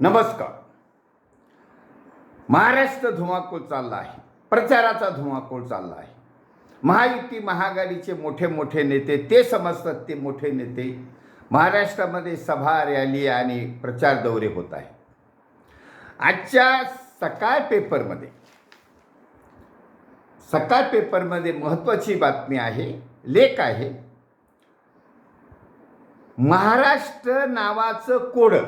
नमस्कार. महाराष्ट्र धुमाकूळ चालला आहे. प्रचाराचा धुमाकूळ चालला आहे. महायुती महाआघाडीचे मोठे मोठे नेते ते समजतात ते मोठे नेते महाराष्ट्रामध्ये सभा रॅली आणि प्रचार दौरे होत आहे आजच्या सकाळ पेपरमध्ये सकाळ पेपरमध्ये महत्त्वाची बातमी आहे लेख आहे. महाराष्ट्र नावाचं कोडं.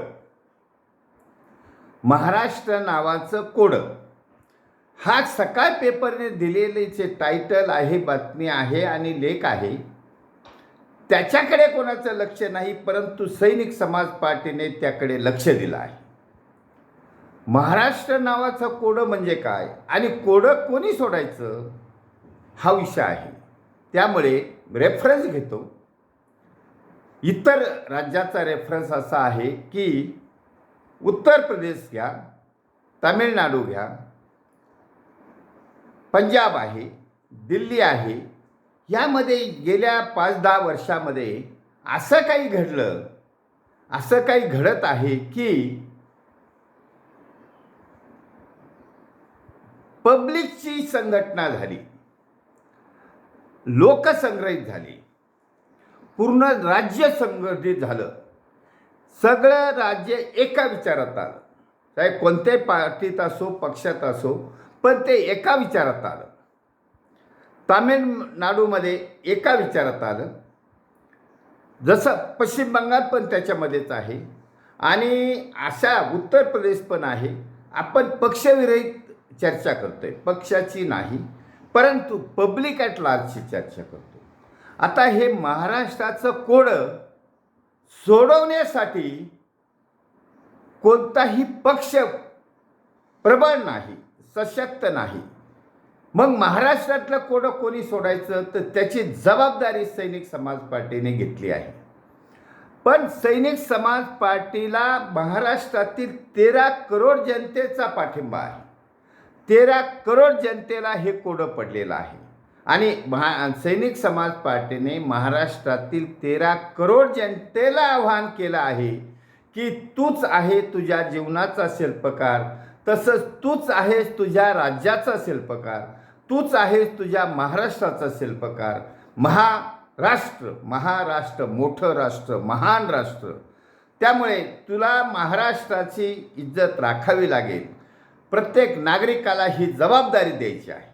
महाराष्ट्र नावाचं कोडं. हा सकाळ पेपरने दिलेले जे टायटल आहे बातमी आहे आणि लेख आहे. त्याच्याकडे कोणाचं लक्ष नाही परंतु सैनिक समाज पार्टीने त्याकडे लक्ष दिलं आहे. महाराष्ट्र नावाचं कोडं म्हणजे काय आणि कोडं कोणी सोडायचं? हा विषय आहे. त्यामुळे रेफरन्स घेतो. इतर राज्याचा रेफरन्स असा आहे की उत्तर प्रदेश घ्या तामिळनाडू घ्या पंजाब आहे दिल्ली आहे यामध्ये गेल्या पाच दहा वर्षामध्ये असं काही घडलं असं काही घडत आहे की पब्लिकची संघटना झाली लोक संग्रहित झाली. पूर्ण राज्य संघटित झालं. सगळं राज्य एका विचारात आलं. काय कोणत्याही पार्टीत असो पक्षात असो पण ते एका विचारात आलं. तामिळनाडूमध्ये एका विचारात आलं. जसं पश्चिम बंगाल पण त्याच्यामध्येच आहे. आणि अशा उत्तर प्रदेश पण आहे. आपण पक्षविरहित चर्चा करतोय. पक्षाची नाही परंतु पब्लिक ॲट लार्जची चर्चा करतो आता हे महाराष्ट्राचं कोडं सोडवण्यासाठी कोणताही पक्ष प्रबळ नाही सशक्त नाही. मग महाराष्ट्रातलं कोडं कोणी सोडायचं? तर त्याची जबाबदारी सैनिक समाज पार्टीने घेतली आहे. पण सैनिक समाज पार्टीला महाराष्ट्रातील तेरा करोड जनतेचा पाठिंबा आहे. तेरा करोड जनतेला हे कोडं पडलेलं आहे. आणि महा सैनिक समाज पार्टीने महाराष्ट्रातील तेरा करोड जनतेला आव्हान केलं आहे की तूच आहे तुझ्या जीवनाचा शिल्पकार तसंच तूच आहेस तुझ्या राज्याचा शिल्पकार तूच आहेस तुझ्या महाराष्ट्राचा शिल्पकार. महाराष्ट्र महाराष्ट्र मोठं राष्ट्र महान राष्ट्र. त्यामुळे तुला महाराष्ट्राची इज्जत राखावी लागेल. प्रत्येक नागरिकाला ही जबाबदारी द्यायची आहे.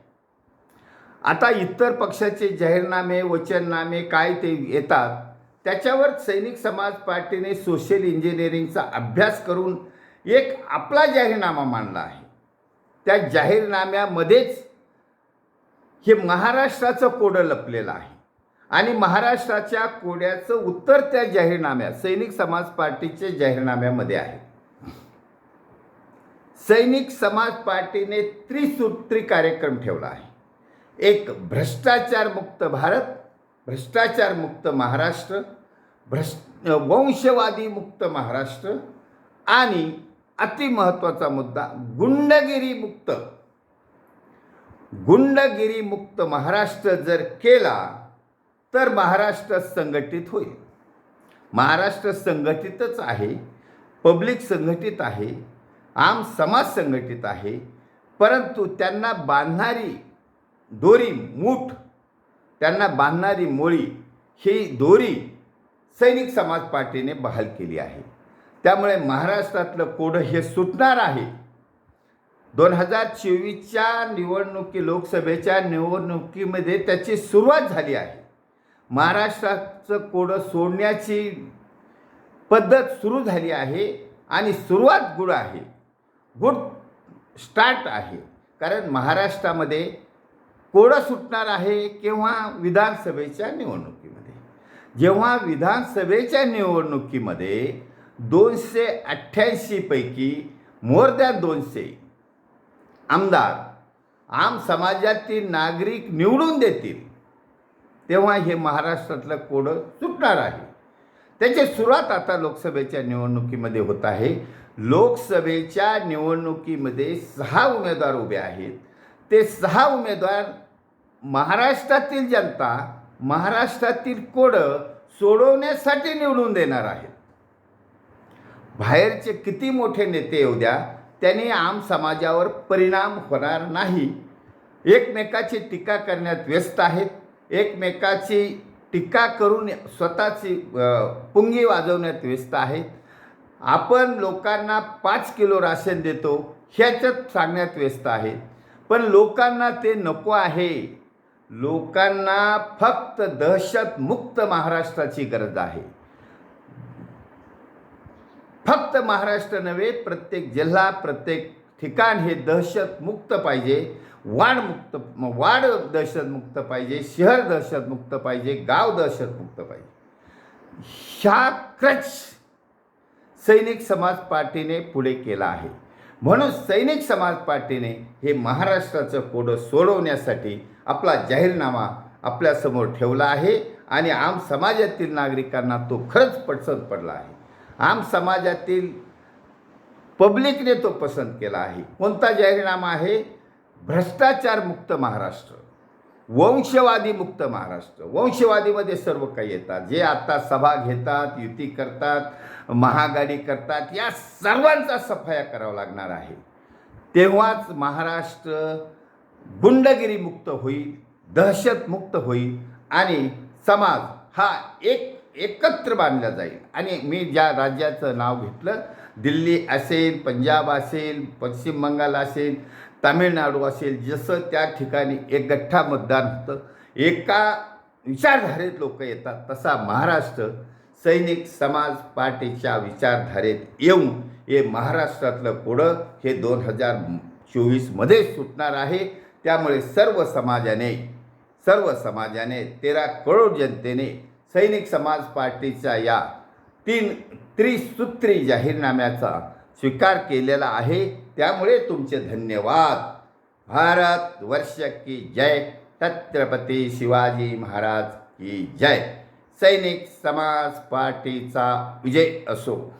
आता इतर पक्षाचे जाहीरनामे वचननामे काय ते येतात त्याच्यावर सैनिक समाज पार्टीने सोशल इंजिनिअरिंगचा अभ्यास करून एक आपला जाहीरनामा मांडला आहे. त्या जाहीरनाम्यामध्येच हे महाराष्ट्राचं कोडं लपलेलं आहे. आणि महाराष्ट्राच्या कोड्याचं उत्तर त्या जाहीरनाम्यात सैनिक समाज पार्टीच्या जाहीरनाम्यामध्ये आहे. सैनिक समाज पार्टीने त्रिसूत्री कार्यक्रम ठेवला आहे. एक भ्रष्टाचारमुक्त भारत भ्रष्टाचारमुक्त महाराष्ट्र भ्रष्ट वंशवादी मुक्त महाराष्ट्र आणि अतिमहत्त्वाचा मुद्दा गुंडगिरी मुक्त. गुंडगिरी मुक्त महाराष्ट्र जर केला तर महाराष्ट्र संघटित होईल. महाराष्ट्र संघटितच आहे पब्लिक संघटित आहे आम समाज संघटित आहे परंतु त्यांना बांधणारी दोरी मूठ त्यांना बांधणारी मोळी ही दोरी सैनिक समाज पार्टीने बहाल केली आहे. त्यामुळे महाराष्ट्रातलं कोडं हे सुटणार आहे. दोन हजार चोवीसच्या निवडणुकी लोकसभेच्या निवडणुकीमध्ये त्याची सुरुवात झाली आहे. महाराष्ट्राचं कोडं सोडण्याची पद्धत सुरू झाली आहे आणि सुरुवात गुड आहे. गुड स्टार्ट आहे. कारण महाराष्ट्रामध्ये कोडं सुटणार आहे केव्हा विधानसभेच्या निवडणुकीमध्ये. जेव्हा विधानसभेच्या निवडणुकीमध्ये दोनशे अठ्ठ्याऐंशीपैकी मोर दॅन दोनशे आमदार आम समाजातील नागरिक निवडून देतील तेव्हा हे महाराष्ट्रातलं कोडं सुटणार आहे. त्याची सुरुवात आता लोकसभेच्या निवडणुकीमध्ये होत आहे. लोकसभेच्या निवडणुकीमध्ये सहा उमेदवार उभे आहेत. ते सहा उमेदवार महाराष्ट्रातील जनता महाराष्ट्रातील कोडं सोडवण्यासाठी निवडून देणार आहेत. बाहेरचे किती मोठे नेते येऊ द्या त्यांनी आम समाजावर परिणाम होणार नाही. एकमेकाची टीका करण्यात व्यस्त आहेत. एकमेकाची टीका करून स्वतःची पुंगी वाजवण्यात व्यस्त आहेत. आपण लोकांना पाच किलो राशन देतो ह्याच्यात सांगण्यात व्यस्त आहेत. पण लोकांना ते नको आहे. लोकांना फक्त दहशतमुक्त महाराष्ट्राची गरज आहे. फक्त महाराष्ट्र नव्हे प्रत्येक जिल्हा प्रत्येक ठिकाण हे दहशतमुक्त पाहिजे. वाढमुक्त वाढ दहशतमुक्त पाहिजे शहर दहशतमुक्त पाहिजे गाव दहशतमुक्त पाहिजे. ह्या क्रच सैनिक समाज पार्टीने पुढे केला आहे. म्हणून सैनिक समाज पार्टीने हे महाराष्ट्राचं कोडं सोडवण्यासाठी आपला जाहीरनामा आपल्यासमोर ठेवला आहे आणि आम समाजातील नागरिकांना तो खरंच पसंत पडला आहे. आम समाजातील पब्लिकने तो पसंत केला आहे. कोणता जाहीरनामा आहे? भ्रष्टाचार मुक्त महाराष्ट्र. वंशवादी मुक्त महाराष्ट्र. वंशवादीमध्ये सर्व काही येतात. जे आता सभा घेतात युती करतात महागाडी करतात या सर्वांचा सफाया करावा लागणार आहे. तेव्हाच महाराष्ट्र गुंडगिरीमुक्त होईल दहशतमुक्त होईल आणि समाज हा एक एकत्र बांधला जाईल. आणि मी ज्या राज्याचं नाव घेतलं दिल्ली असेल पंजाब असेल पश्चिम बंगाल असेल तामिळनाडू असेल जसं त्या ठिकाणी एक गठ्ठा मतदान होतं एका विचारधारेत लोक येतात तसा महाराष्ट्र सैनिक समाज पार्टीच्या विचारधारेत येऊन हे महाराष्ट्रातलं कोडं हे दोन हजार चोवीसमध्ये सुटणार आहे. त्यामुळे सर्व समाजाने सर्व समाजाने तेरा करोड जनतेने सैनिक समाज पार्टीच्या या तीन त्रिसूत्री जाहीरनाम्याचा स्वीकार केलेला आहे. त्यामुळे तुमचे धन्यवाद. भारत वर्ष की जय. छत्रपती शिवाजी महाराज की जय. सैनिक समाज पार्टीचा विजय असो.